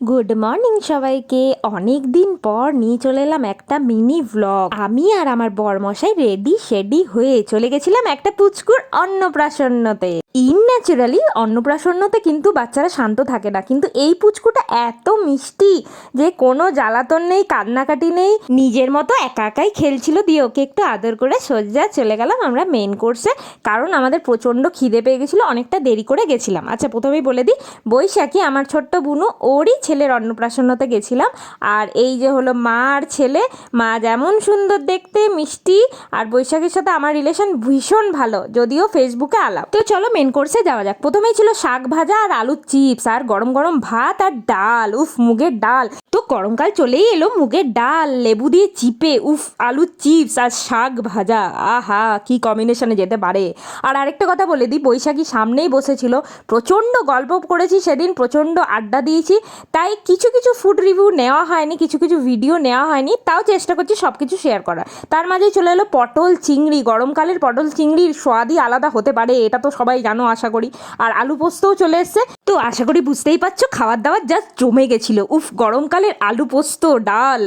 Good morning সবাইকে। অনেক দিন পর নিয়ে চলে এলাম একটা মিনি ভ্লগ আমি আর আমার বরমশাই রেডি শেডি হয়ে চলে গেছিলাম একটা পুচকুর অন্নপ্রাশন্নতে। ইনন্যাচুরালি অন্নপ্রাশন্নতে কিন্তু বাচ্চারা শান্ত থাকে না। কিন্তু এই পুচকুটা এত মিষ্টি যে কোনো জ্বালাতন নেই, কান্নাকাটি নেই, নিজের মতো একা একাই খেলছিল দিয়ে ওকে একটু আদর করে সোজা চলে গেলাম আমরা মেন কোর্সে কারণ আমাদের প্রচণ্ড খিদে পেয়ে গেছিল, অনেকটা দেরি করে গেছিলাম। আচ্ছা প্রথমেই বলে দিই, বৈশাখী আমার ছোট্ট বুনু, ওরই ছেলের অন্নপ্রাশন্নতে গেছিলাম। আর এই যে হলো মা আর ছেলে, মা যেমন সুন্দর দেখতে, মিষ্টি। আর বৈশাখীর সাথে আমার রিলেশন ভীষণ ভালো, যদিও ফেসবুকে আলাপ তো চলো মেন কোর্সে যাওয়া যাক। প্রথমেই ছিল শাক ভাজা আর আলুর চিপস আর গরম গরম ভাত আর ডাল। উফ, মুগের ডাল। তো গরমকাল চলেই এলো, মুগের ডাল, লেবু দিয়ে চিপে, উফ আলুর চিপস আর শাক ভাজা। আহা, কি কম্বিনেশনে যেতে পারে। আর আরেকটা কথা বলে দিই, বৈশাখী সামনেই বসেছিল। প্রচণ্ড গল্প করেছি সেদিন, প্রচণ্ড আড্ডা দিয়েছি। তাই কিছু কিছু ফুড রিভিউ নেওয়া হয়নি, কিছু কিছু ভিডিও নেওয়া হয়নি, তাও চেষ্টা করছি সব কিছু শেয়ার করার। তার মাঝেই চলে এলো পটল চিংড়ি। গরমকালের পটল চিংড়ির স্বাদই আলাদা হতে পারে, এটা তো সবাই জানো, আশা করি। আর আলু পোস্তও চলে এসছে। তো আশা করি বুঝতেই পারছ খাবার দাবার জাস্ট জমে গেছিল। উফ, গরমকালের আলু পোস্ত, ডাল,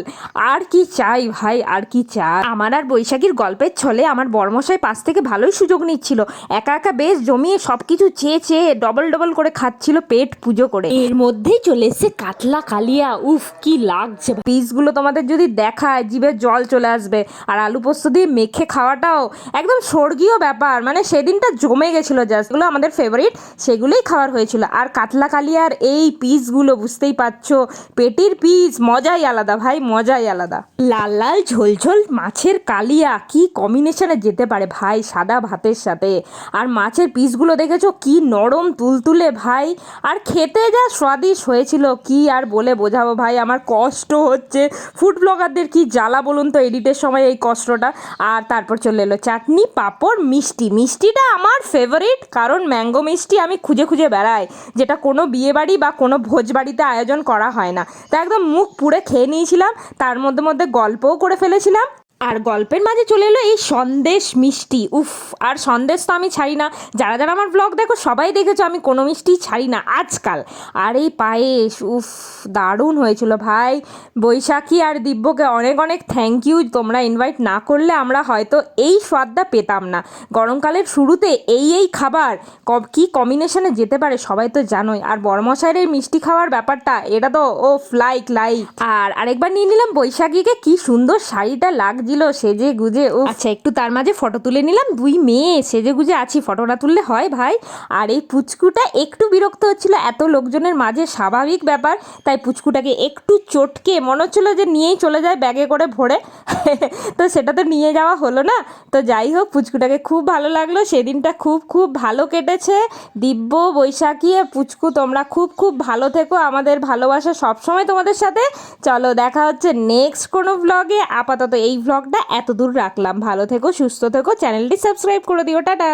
আর কি চাই ভাই, আর কি চাই। আমার আর বৈশাখীর গল্পের ছলে আমার বর্মশাই পাশ থেকে ভালোই সুযোগ নিচ্ছিল। একা একা বেশ জমিয়ে সব কিছু চেয়ে চেয়ে ডবল ডবল করে খাচ্ছিল পেট পুজো করে। এর মধ্যেই চলে এসছে কাতলা কালিয়া। উফ, কি লাগছে পিসগুলো তোমাদের যদি দেখায়, জিভে জল চলে আসবে। আর আলু পোস্ত দিয়ে মেখে খাওয়াটাও একদম স্বর্গীয় ব্যাপার। মানে সেদিনটা জমে গেছিল জাস্ট এগুলো আমাদের ফেভারিট সেগুলোই খাওয়ার হয়েছিল। আর কাতলা কালিয়ার এই পিসগুলো বুঝতেই পারছ। পেটির পিস মজাই আলাদা ভাই, মজাই আলাদা। লাল লাল ঝোল ঝোল মাছের কালিয়া, কি কম্বিনেশনে যেতে পারে ভাই সাদা ভাতের সাথে? আর মাছের পিসগুলো দেখেছ কি নরম তুলতুলে ভাই? আর খেতে যা স্বাদিষ্ট হয়েছিল, কি আর বলে বোঝাবো ভাই? আমার কষ্ট হচ্ছে। ফুড ব্লগারদের কি জ্বালা বলুন তো এডিটের সময় এই কষ্টটা? আর তারপর চলে এলো চাটনি, পাঁপড়, মিষ্টি। মিষ্টিটা আমার ফেভারিট কারণ ম্যাঙ্গো মিষ্টি আমি খুঁজে খুঁজে বেড়াই। যেটা কোনো বিয়েবাড়ি বা কোনো ভোজবাড়িতে আয়োজন করা হয় না। তা একদম মুখ পুড়ে খেয়ে নিয়েছিলাম, তার মধ্যে মধ্যে গল্পও করে ফেলেছিলাম। আর গল্পের মাঝে চলে এলো এই সন্দেশ মিষ্টি। উফ, আর সন্দেশ তো আমি ছাড়ি না যারা যারা আমার ব্লগ দেখো, সবাই দেখেছ, আমি কোনো মিষ্টি ছাড়ি না আজকাল। আর এই পায়েস, উফ, দারুণ হয়েছিল ভাই। বৈশাখী আর দিব্যকে অনেক অনেক থ্যাংক ইউ তোমরা ইনভাইট না করলে আমরা হয়তো এই স্বাদটা পেতাম না। গরমকালের শুরুতে এই এই খাবার ক- কি কম্বিনেশনে যেতে পারে সবাই তো জানোই। আর বড়মশাইয়ের এই মিষ্টি খাওয়ার ব্যাপারটা, এটা তো ও লাইক লাইক আর আরেকবার নিয়ে নিলাম বৈশাখীকে, কি সুন্দর শাড়িটা লাগছিল সেজে গুজে ও আচ্ছা একটু তার মাঝে ফটো তুলে নিলাম। দুই মেয়ে সেজে গুজে আছি, ফটো না তুললে হয় ভাই। আর এই পুচকুটা একটু বিরক্ত হচ্ছিল, এত লোকজনের মাঝে স্বাভাবিক ব্যাপার। তাই পুচকুটাকে একটু চটকে, মনে হচ্ছিল যে নিয়েই চলে যায় ব্যাগে করে ভরে। তো সেটা তো নিয়ে যাওয়া হলো না। তো যাই হোক, পুচকুটাকে খুব ভালো লাগল। সেদিনটা খুব খুব ভালো কেটেছে। দিব্য, বৈশাখী পুচকু, তোমরা খুব খুব ভালো থেকো। আমাদের ভালোবাসা সবসময় তোমাদের সাথে। চলো, দেখা হচ্ছে নেক্সট কোনো ব্লগে আপাতত এই ব্লগটা এত দূর রাখলাম। ভালো থেকো সুস্থ থেকো চ্যানেলটি সাবস্ক্রাইব করে দিও টাটা।